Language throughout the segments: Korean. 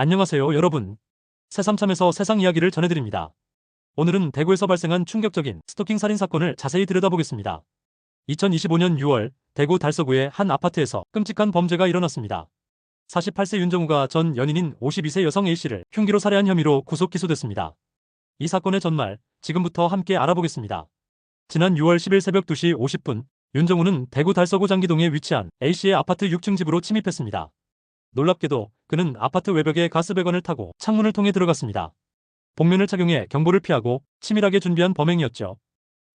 안녕하세요, 여러분. 새삼참에서 세상 이야기를 전해드립니다. 오늘은 대구에서 발생한 충격적인 스토킹 살인 사건을 자세히 들여다보겠습니다. 2025년 6월 대구 달서구의 한 아파트에서 끔찍한 범죄가 일어났습니다. 48세 윤정우가 전 연인인 52세 여성 A씨를 흉기로 살해한 혐의로 구속 기소됐습니다. 이 사건의 전말, 지금부터 함께 알아보겠습니다. 지난 6월 10일 새벽 2시 50분, 윤정우는 대구 달서구 장기동에 위치한 A씨의 아파트 6층 집으로 침입했습니다. 놀랍게도 그는 아파트 외벽에 가스배관을 타고 창문을 통해 들어갔습니다. 복면을 착용해 경보를 피하고 치밀하게 준비한 범행이었죠.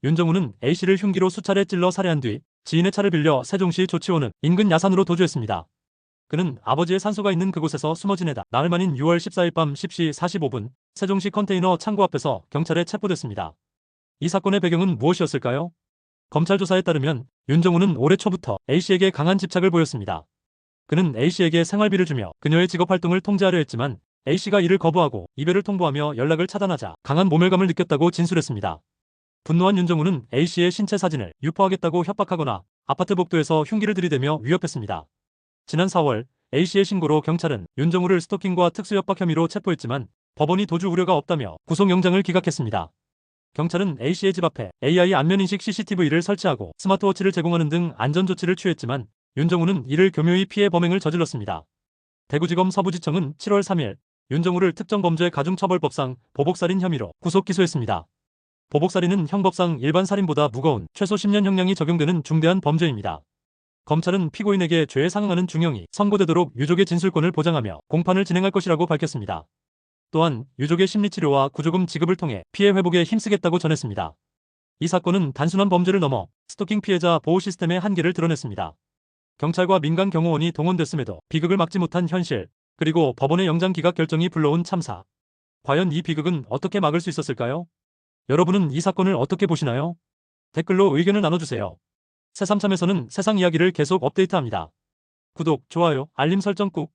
윤정우는 A씨를 흉기로 수차례 찔러 살해한 뒤 지인의 차를 빌려 세종시 조치원은 인근 야산으로 도주했습니다. 그는 아버지의 산소가 있는 그곳에서 숨어 지내다 나흘 만인 6월 14일 밤 10시 45분 세종시 컨테이너 창고 앞에서 경찰에 체포됐습니다. 이 사건의 배경은 무엇이었을까요? 검찰 조사에 따르면 윤정우는 올해 초부터 A씨에게 강한 집착을 보였습니다. 그는 A씨에게 생활비를 주며 그녀의 직업 활동을 통제하려 했지만 A씨가 이를 거부하고 이별을 통보하며 연락을 차단하자 강한 모멸감을 느꼈다고 진술했습니다. 분노한 윤정우는 A씨의 신체 사진을 유포하겠다고 협박하거나 아파트 복도에서 흉기를 들이대며 위협했습니다. 지난 4월 A씨의 신고로 경찰은 윤정우를 스토킹과 특수협박 혐의로 체포했지만 법원이 도주 우려가 없다며 구속영장을 기각했습니다. 경찰은 A씨의 집 앞에 AI 안면인식 CCTV를 설치하고 스마트워치를 제공하는 등 안전조치를 취했지만 윤정우는 이를 교묘히 피해 범행을 저질렀습니다. 대구지검 서부지청은 7월 3일 윤정우를 특정범죄 가중처벌법상 보복살인 혐의로 구속 기소했습니다. 보복살인은 형법상 일반 살인보다 무거운 최소 10년 형량이 적용되는 중대한 범죄입니다. 검찰은 피고인에게 죄에 상응하는 중형이 선고되도록 유족의 진술권을 보장하며 공판을 진행할 것이라고 밝혔습니다. 또한 유족의 심리치료와 구조금 지급을 통해 피해 회복에 힘쓰겠다고 전했습니다. 이 사건은 단순한 범죄를 넘어 스토킹 피해자 보호 시스템의 한계를 드러냈습니다. 경찰과 민간 경호원이 동원됐음에도 비극을 막지 못한 현실, 그리고 법원의 영장 기각 결정이 불러온 참사. 과연 이 비극은 어떻게 막을 수 있었을까요? 여러분은 이 사건을 어떻게 보시나요? 댓글로 의견을 나눠주세요. 새삼참에서는 세상 이야기를 계속 업데이트합니다. 구독, 좋아요, 알림 설정 꾹